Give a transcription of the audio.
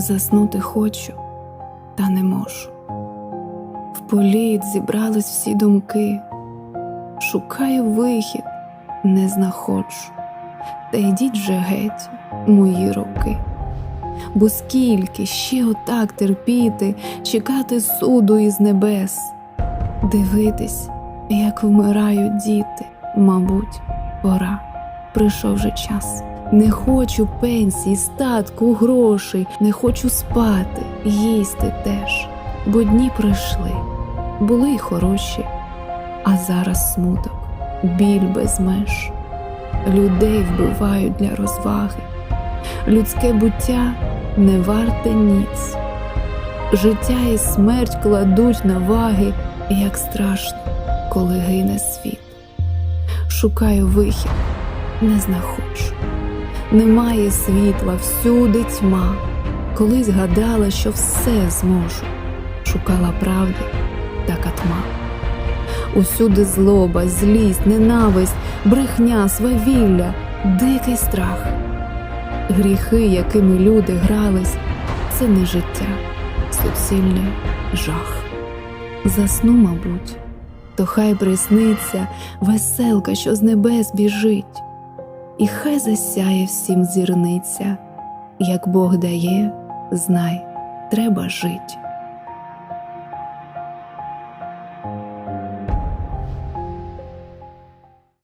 Заснути хочу, та не можу. В політ зібрались всі думки. Шукаю вихід, не знаходжу. Та йдіть вже геть, мої роки. Бо скільки ще отак терпіти, чекати суду із небес, дивитись, як вмирають діти, мабуть, пора, прийшов вже час. Не хочу пенсії, статку, грошей, не хочу спати, їсти теж, бо дні пройшли, були й хороші, а зараз смуток, біль без меж. Людей вбивають для розваги, людське буття не варте ніц. Життя і смерть кладуть на ваги, як страшно, коли гине світ. Шукаю вихід, не знаходжу. Немає світла, всюди тьма. Колись гадала, що все зможу. Шукала правди та катма. Усюди злоба, злість, ненависть, брехня, свавілля, дикий страх. Гріхи, якими люди грались, це не життя, суцільний жах. Засну, мабуть, то хай присниться веселка, що з небес біжить, і хай засяє всім зірниця, як Бог дає, знай, треба жить.